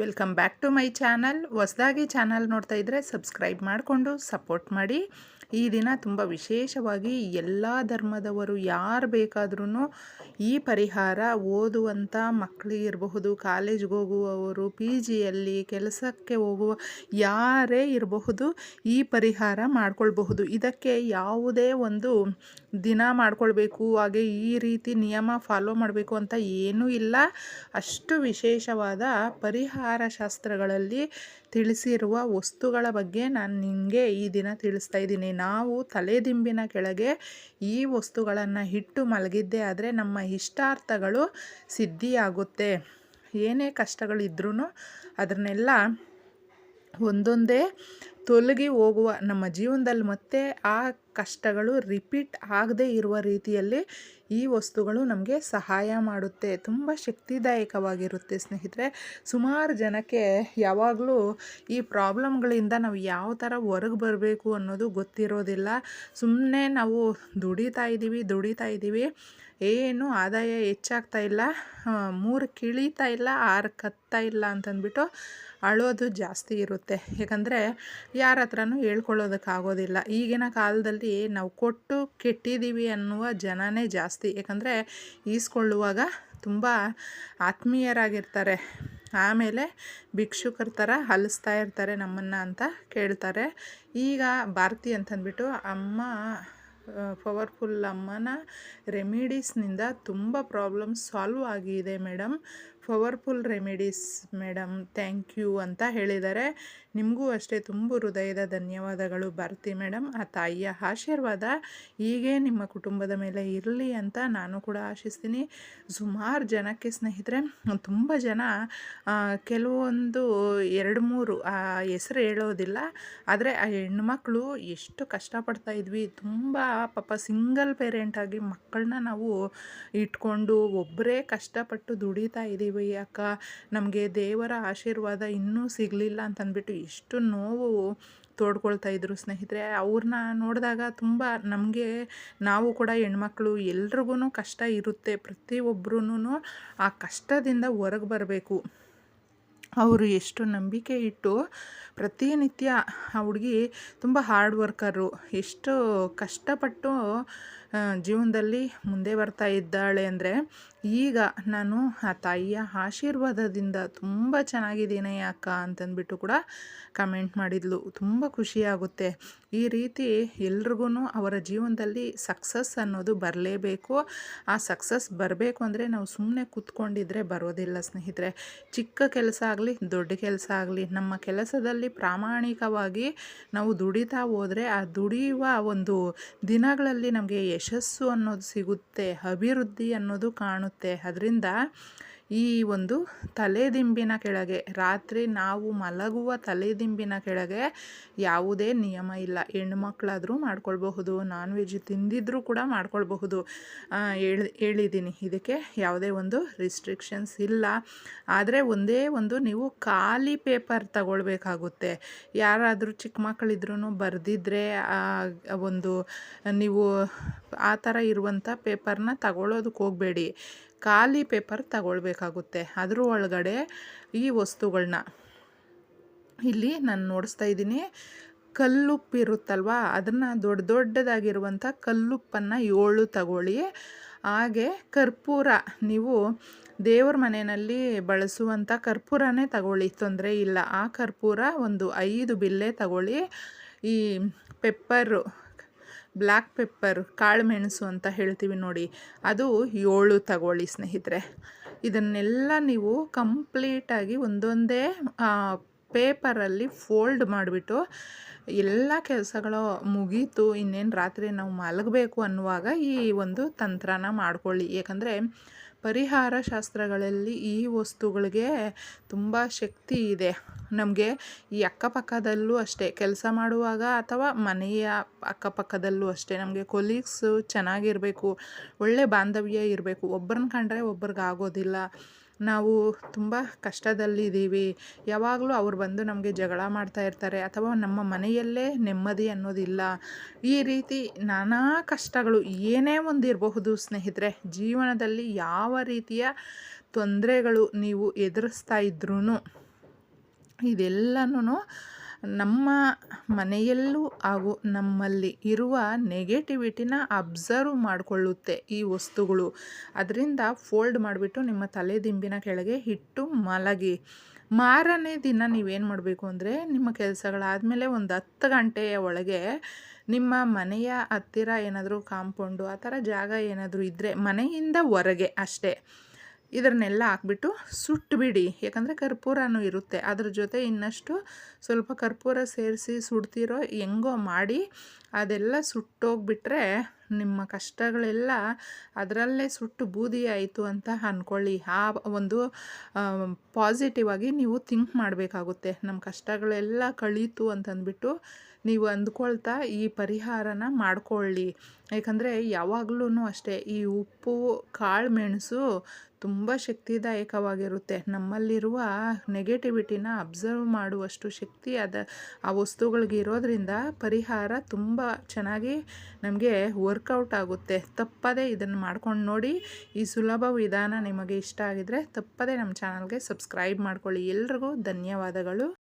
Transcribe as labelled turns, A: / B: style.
A: Welcome back to my channel ಹೊಸದಾಗಿ channel ನೋಡ್ತಾ ಇದ್ದರೆ ಸಬ್ಸ್ಕ್ರೈಬ್ ಮಾಡಿಕೊಂಡು ಸಪೋರ್ಟ್ ಮಾಡಿ. ಈ ದಿನ ತುಂಬ ವಿಶೇಷವಾಗಿ ಎಲ್ಲ ಧರ್ಮದವರು ಯಾರು ಬೇಕಾದ್ರೂ ಈ ಪರಿಹಾರ ಓದುವಂಥ ಮಕ್ಕಳಿಗಿರಬಹುದು ಕಾಲೇಜ್ಗೆ ಹೋಗುವವರು ಪಿ ಜಿಯಲ್ಲಿ ಕೆಲಸಕ್ಕೆ ಹೋಗುವ ಯಾರೇ ಇರಬಹುದು ಈ ಪರಿಹಾರ ಮಾಡ್ಕೊಳ್ಬಹುದು. ಇದಕ್ಕೆ ಯಾವುದೇ ಒಂದು ದಿನ ಮಾಡ್ಕೊಳ್ಬೇಕು, ಹಾಗೆ ಈ ರೀತಿ ನಿಯಮ ಫಾಲೋ ಮಾಡಬೇಕು ಅಂತ ಏನೂ ಇಲ್ಲ. ಅಷ್ಟು ವಿಶೇಷವಾದ ಪರಿಹಾರ ಶಾಸ್ತ್ರಗಳಲ್ಲಿ ತಿಳಿಸಿರುವ ವಸ್ತುಗಳ ಬಗ್ಗೆ ನಾನು ನಿಮಗೆ ಈ ದಿನ ತಿಳಿಸ್ತಾ ಇದ್ದೀನಿ. ನಾವು ತಲೆದಿಂಬಿನ ಕೆಳಗೆ ಈ ವಸ್ತುಗಳನ್ನು ಇಟ್ಟು ಮಲಗಿದ್ದೇ ಆದರೆ ನಮ್ಮ ಇಷ್ಟಾರ್ಥಗಳು ಸಿದ್ಧಿಯಾಗುತ್ತೆ. ಏನೇ ಕಷ್ಟಗಳಿದ್ರೂ ಅದನ್ನೆಲ್ಲ ಒಂದೊಂದೇ ತೊಲಗಿ ಹೋಗುವ ನಮ್ಮ ಜೀವನದಲ್ಲಿ ಮತ್ತೆ ಆ ಕಷ್ಟಗಳು ರಿಪೀಟ್ ಆಗದೇ ಇರುವ ರೀತಿಯಲ್ಲಿ ಈ ವಸ್ತುಗಳು ನಮಗೆ ಸಹಾಯ ಮಾಡುತ್ತೆ. ತುಂಬ ಶಕ್ತಿದಾಯಕವಾಗಿರುತ್ತೆ ಸ್ನೇಹಿತರೆ. ಸುಮಾರು ಜನಕ್ಕೆ ಯಾವಾಗಲೂ ಈ ಪ್ರಾಬ್ಲಮ್ಗಳಿಂದ ನಾವು ಯಾವ ಥರ ಹೊರಗೆ ಬರಬೇಕು ಅನ್ನೋದು ಗೊತ್ತಿರೋದಿಲ್ಲ. ಸುಮ್ಮನೆ ನಾವು ದುಡಿತಾ ಇದ್ದೀವಿ ದುಡಿತಾ ಇದ್ದೀವಿ. ಏನು ಆದಾಯ ಹೆಚ್ಚಾಗ್ತಾ ಇಲ್ಲ. ಮೂರು ಕಿಳಿತಾ ಇಲ್ಲ, ಆರು ಕತ್ತಾ ಇಲ್ಲ ಅಂತಂದ್ಬಿಟ್ಟು ಅಳೋದು ಜಾಸ್ತಿ ಇರುತ್ತೆ. ಯಾಕಂದರೆ ಯಾರ ಹತ್ರನೂ ಹೇಳ್ಕೊಳ್ಳೋದಕ್ಕಾಗೋದಿಲ್ಲ ಈಗಿನ ಕಾಲದಲ್ಲಿ ನಾವು ಕೊಟ್ಟು ಕೆಟ್ಟಿದ್ದೀವಿ ಅನ್ನುವ ಜನನೇ ಜಾಸ್ತಿ. ಯಾಕಂದರೆ ಈಸ್ಕೊಳ್ಳುವಾಗ ತುಂಬ ಆತ್ಮೀಯರಾಗಿರ್ತಾರೆ. ಆಮೇಲೆ ಭಿಕ್ಷುಕರ ಥರ ಹಲಿಸ್ತಾ ಇರ್ತಾರೆ ನಮ್ಮನ್ನು ಅಂತ ಕೇಳ್ತಾರೆ. ಈಗ ಭಾರತಿ ಅಂತಂದ್ಬಿಟ್ಟು ಅಮ್ಮ ಪವರ್ಫುಲ್ ಅಮ್ಮನ ರೆಮಿಡೀಸ್ನಿಂದ ತುಂಬ ಪ್ರಾಬ್ಲಮ್ ಸಾಲ್ವ್ ಆಗಿದೆ madam powerful remedies madam thank you ಅಂತ ಹೇಳಿದ್ದಾರೆ ನಿಮಗೂ ಅಷ್ಟೇ ತುಂಬ ಹೃದಯದ ಧನ್ಯವಾದಗಳು. ಬರ್ತಿ ಮೇಡಮ್ ಆ ತಾಯಿಯ ಆಶೀರ್ವಾದ ಹೀಗೆ ನಿಮ್ಮ ಕುಟುಂಬದ ಮೇಲೆ ಇರಲಿ ಅಂತ ನಾನು ಕೂಡ ಆಶಿಸ್ತೀನಿ. ಸುಮಾರು ಜನಕ್ಕೆ ಸ್ನೇಹಿತರೆ, ತುಂಬ ಜನ ಕೆಲವೊಂದು ಎರಡು ಮೂರು, ಆ, ಹೆಸರು ಹೇಳೋದಿಲ್ಲ, ಆದರೆ ಆ ಹೆಣ್ಮಕ್ಳು ಎಷ್ಟು ಕಷ್ಟಪಡ್ತಾ ಇದ್ವಿ. ತುಂಬ ಪಾಪ ಸಿಂಗಲ್ ಪೇರೆಂಟಾಗಿ ಮಕ್ಕಳನ್ನ ನಾವು ಇಟ್ಕೊಂಡು ಒಬ್ಬರೇ ಕಷ್ಟಪಟ್ಟು ದುಡಿತಾ ಇದ್ದೀವಿ. ಅಕ್ಕ ನಮಗೆ ದೇವರ ಆಶೀರ್ವಾದ ಇನ್ನೂ ಸಿಗಲಿಲ್ಲ ಅಂತಂದ್ಬಿಟ್ಟು ಎಷ್ಟು ನೋವು ತೋಡ್ಕೊಳ್ತಾ ಇದ್ರು ಸ್ನೇಹಿತರೆ. ಅವ್ರನ್ನ ನೋಡಿದಾಗ ತುಂಬ ನಮಗೆ ನಾವು ಕೂಡ ಹೆಣ್ಮಕ್ಳು ಎಲ್ರಿಗೂ ಕಷ್ಟ ಇರುತ್ತೆ ಪ್ರತಿಯೊಬ್ಬರೂ ಆ ಕಷ್ಟದಿಂದ ಹೊರಗೆ ಬರಬೇಕು. ಅವರು ಎಷ್ಟು ನಂಬಿಕೆ ಇಟ್ಟು ಪ್ರತಿನಿತ್ಯ ಆ ಹುಡುಗಿ ತುಂಬ ಹಾರ್ಡ್ ವರ್ಕರು ಎಷ್ಟು ಕಷ್ಟಪಟ್ಟು ಜೀವನದಲ್ಲಿ ಮುಂದೆ ಬರ್ತಾ ಇದ್ದಾಳೆ ಅಂದರೆ ಈಗ ನಾನು ಆ ತಾಯಿಯ ಆಶೀರ್ವಾದದಿಂದ ತುಂಬ ಚೆನ್ನಾಗಿದ್ದೀನಿ ಅಕ್ಕ ಅಂತಂದ್ಬಿಟ್ಟು ಕೂಡ ಕಮೆಂಟ್ ಮಾಡಿದ್ಲು. ತುಂಬ ಖುಷಿಯಾಗುತ್ತೆ ಈ ರೀತಿ ಎಲ್ರಿಗೂ ಅವರ ಜೀವನದಲ್ಲಿ ಸಕ್ಸಸ್ ಅನ್ನೋದು ಬರಲೇಬೇಕು. ಆ ಸಕ್ಸಸ್ ಬರಬೇಕು ಅಂದರೆ ನಾವು ಸುಮ್ಮನೆ ಕೂತ್ಕೊಂಡಿದ್ರೆ ಬರೋದಿಲ್ಲ ಸ್ನೇಹಿತರೆ. ಚಿಕ್ಕ ಕೆಲಸ ಆಗಲಿ, ದೊಡ್ಡ ಕೆಲಸ ಆಗಲಿ, ನಮ್ಮ ಕೆಲಸದಲ್ಲಿ ಪ್ರಾಮಾಣಿಕವಾಗಿ ನಾವು ದುಡಿತಾ ಹೋದರೆ ಆ ದುಡಿಯುವ ಒಂದು ದಿನಗಳಲ್ಲಿ ನಮಗೆ ಯಶಸ್ಸು ಅನ್ನೋದು ಸಿಗುತ್ತೆ ಅಭಿವೃದ್ಧಿ ಅನ್ನೋದು ಕಾಣುತ್ತೆ. ಅದರಿಂದ ಈ ಒಂದು ತಲೆದಿಂಬಿನ ಕೆಳಗೆ, ರಾತ್ರಿ ನಾವು ಮಲಗುವ ತಲೆದಿಂಬಿನ ಕೆಳಗೆ ಯಾವುದೇ ನಿಯಮ ಇಲ್ಲ. ಹೆಣ್ಣು ಮಕ್ಕಳಾದರೂ ಮಾಡ್ಕೊಳ್ಬಹುದು ನಾನ್ ವೆಜ್ ತಿಂದಿದ್ರೂ ಕೂಡ ಮಾಡ್ಕೊಳ್ಬಹುದು. ಹೇಳಿ, ಹೇಳಿದ್ದೀನಿ. ಇದಕ್ಕೆ ಯಾವುದೇ ಒಂದು ರಿಸ್ಟ್ರಿಕ್ಷನ್ಸ್ ಇಲ್ಲ. ಆದರೆ ಒಂದೇ ಒಂದು ನೀವು ಖಾಲಿ ಪೇಪರ್ ತಗೊಳ್ಬೇಕಾಗುತ್ತೆ. ಯಾರಾದರೂ ಚಿಕ್ಕ ಮಕ್ಕಳಿದ್ರೂ ಬರೆದಿದ್ರೆ ಒಂದು ನೀವು ಆ ಥರ ಇರುವಂಥ ಪೇಪರ್ನ ತಗೊಳ್ಳೋದಕ್ಕೆ ಹೋಗಬೇಡಿ. ಖಾಲಿ ಪೇಪರ್ ತಗೊಳ್ಬೇಕಾಗುತ್ತೆ. ಅದ್ರ ಒಳಗಡೆ ಈ ವಸ್ತುಗಳನ್ನ ಇಲ್ಲಿ ನಾನು ನೋಡಿಸ್ತಾ ಇದ್ದೀನಿ. ಕಲ್ಲುಪ್ಪು ಇರುತ್ತಲ್ವ ಅದನ್ನು ದೊಡ್ಡ ದೊಡ್ಡದಾಗಿರುವಂಥ ಕಲ್ಲುಪ್ಪನ್ನು ಏಳು ತಗೊಳ್ಳಿ. ಹಾಗೆ ಕರ್ಪೂರ. ನೀವು ದೇವ್ರ ಮನೆಯಲ್ಲಿ ಬಳಸುವಂಥ ಕರ್ಪೂರನೇ ತಗೊಳ್ಳಿ. ತೊಂದರೆ ಇಲ್ಲ. ಆ ಕರ್ಪೂರ ಒಂದು ಐದು ಬಿಲ್ಲೆ ತಗೊಳ್ಳಿ. ಈ ಪೆಪ್ಪರು ಬ್ಲ್ಯಾಕ್ ಪೆಪ್ಪರ್, ಕಾಳು ಮೆಣಸು ಅಂತ ಹೇಳ್ತೀವಿ ನೋಡಿ. ಅದು ಏಳು ತಗೊಳ್ಳಿ ಸ್ನೇಹಿತರೆ. ಇದನ್ನೆಲ್ಲ ನೀವು ಕಂಪ್ಲೀಟಾಗಿ ಒಂದೊಂದೇ ಪೇಪರಲ್ಲಿ ಫೋಲ್ಡ್ ಮಾಡಿಬಿಟ್ಟು ಎಲ್ಲ ಕೆಲಸಗಳು ಮುಗೀತು, ಇನ್ನೇನು ರಾತ್ರಿ ನಾವು ಮಲಗಬೇಕು ಅನ್ನುವಾಗ ಈ ಒಂದು ತಂತ್ರನ ಮಾಡ್ಕೊಳ್ಳಿ. ಏಕೆಂದರೆ ಪರಿಹಾರ ಶಾಸ್ತ್ರಗಳಲ್ಲಿ ಈ ವಸ್ತುಗಳಿಗೆ ತುಂಬ ಶಕ್ತಿ ಇದೆ. ನಮಗೆ ಈ ಅಕ್ಕಪಕ್ಕದಲ್ಲೂ ಅಷ್ಟೇ. ಕೆಲಸ ಮಾಡುವಾಗ ಅಥವಾ ಮನೆಯ ಅಕ್ಕಪಕ್ಕದಲ್ಲೂ ಅಷ್ಟೇ. ನಮಗೆ ಕೊಲೀಗ್ಸು ಚೆನ್ನಾಗಿರಬೇಕು, ಒಳ್ಳೆ ಬಾಂಧವ್ಯ ಇರಬೇಕು. ಒಬ್ಬರನ್ನ ಕಂಡ್ರೆ ಒಬ್ರಿಗೆ ಆಗೋದಿಲ್ಲ ನಾವು ತುಂಬ ಕಷ್ಟದಲ್ಲಿದ್ದೀವಿ ಯಾವಾಗಲೂ ಅವ್ರು ಬಂದು ನಮಗೆ ಜಗಳ ಮಾಡ್ತಾ ಇರ್ತಾರೆ ಅಥವಾ ನಮ್ಮ ಮನೆಯಲ್ಲೇ ನೆಮ್ಮದಿ ಅನ್ನೋದಿಲ್ಲ. ಈ ರೀತಿ ನಾನಾ ಕಷ್ಟಗಳು ಏನೇ ಒಂದು ಇರಬಹುದು ಸ್ನೇಹಿತರೆ, ಜೀವನದಲ್ಲಿ ಯಾವ ರೀತಿಯ ತೊಂದರೆಗಳು ನೀವು ಎದುರಿಸ್ತಾ ಇದ್ರೂ ಇದೆಲ್ಲನೂ ನಮ್ಮ ಮನೆಯಲ್ಲೂ ಹಾಗೂ ನಮ್ಮಲ್ಲಿ ಇರುವ ನೆಗೆಟಿವಿಟಿನ ಅಬ್ಸರ್ವ್ ಮಾಡಿಕೊಳ್ಳುತ್ತೆ ಈ ವಸ್ತುಗಳು. ಅದರಿಂದ ಫೋಲ್ಡ್ ಮಾಡಿಬಿಟ್ಟು ನಿಮ್ಮ ತಲೆದಿಂಬಿನ ಕೆಳಗೆ ಇಟ್ಟು ಮಲಗಿ. ಮಾರನೇ ದಿನ ನೀವೇನು ಮಾಡಬೇಕು ಅಂದರೆ ನಿಮ್ಮ ಕೆಲಸಗಳಾದಮೇಲೆ ಒಂದು ಹತ್ತು ಗಂಟೆಯ ಒಳಗೆ ನಿಮ್ಮ ಮನೆಯ ಹತ್ತಿರ ಏನಾದರೂ ಕಾಂಪೌಂಡು ಆ ಥರ ಜಾಗ ಏನಾದರೂ ಇದ್ದರೆ ಮನೆಯಿಂದ ಹೊರಗೆ ಅಷ್ಟೇ. ಇದನ್ನೆಲ್ಲ ಹಾಕ್ಬಿಟ್ಟು ಸುಟ್ಟುಬಿಡಿ ಯಾಕಂದರೆ ಕರ್ಪೂರನೂ ಇರುತ್ತೆ. ಅದ್ರ ಜೊತೆ ಇನ್ನಷ್ಟು ಸ್ವಲ್ಪ ಕರ್ಪೂರ ಸೇರಿಸಿ ಸುಡ್ತಿರೋ ಹೆಂಗೋ ಮಾಡಿ ಅದೆಲ್ಲ ಸುಟ್ಟೋಗ್ಬಿಟ್ರೆ ನಿಮ್ಮ ಕಷ್ಟಗಳೆಲ್ಲ ಅದರಲ್ಲೇ ಸುಟ್ಟು ಬೂದಿ ಆಯಿತು ಅಂತ ಅಂದ್ಕೊಳ್ಳಿ ಆ ಒಂದು ಪಾಸಿಟಿವ್ ಆಗಿ ನೀವು ಥಿಂಕ್ ಮಾಡಬೇಕಾಗುತ್ತೆ. ನಮ್ಮ ಕಷ್ಟಗಳೆಲ್ಲ ಕಳೀತು ಅಂತಂದ್ಬಿಟ್ಟು ನೀವು ಅಂದ್ಕೊಳ್ತಾ ಈ ಪರಿಹಾರನ ಮಾಡಿಕೊಳ್ಳಿ. ಯಾಕಂದರೆ ಯಾವಾಗಲೂ ಅಷ್ಟೇ, ಈ ಉಪ್ಪು, ಕಾಳು, ಮೆಣಸು ತುಂಬ ಶಕ್ತಿದಾಯಕವಾಗಿರುತ್ತೆ. ನಮ್ಮಲ್ಲಿರುವ ನೆಗೆಟಿವಿಟಿನ ಅಬ್ಸರ್ವ್ ಮಾಡುವಷ್ಟು ಶಕ್ತಿ ಅದ ಆ ವಸ್ತುಗಳಿಗೆ ಇರೋದ್ರಿಂದ ಪರಿಹಾರ ತುಂಬ ಚೆನ್ನಾಗಿ ನಮಗೆ ವರ್ಕೌಟ್ ಆಗುತ್ತೆ. ತಪ್ಪದೇ ಇದನ್ನು ಮಾಡ್ಕೊಂಡು ನೋಡಿ, ಈ ಸುಲಭ ವಿಧಾನ ನಿಮಗೆ ಇಷ್ಟ ಆಗಿದರೆ ತಪ್ಪದೇ ನಮ್ಮ ಚಾನಲ್ಗೆ ಸಬ್ಸ್ಕ್ರೈಬ್ ಮಾಡ್ಕೊಳ್ಳಿ. ಎಲ್ರಿಗೂ ಧನ್ಯವಾದಗಳು.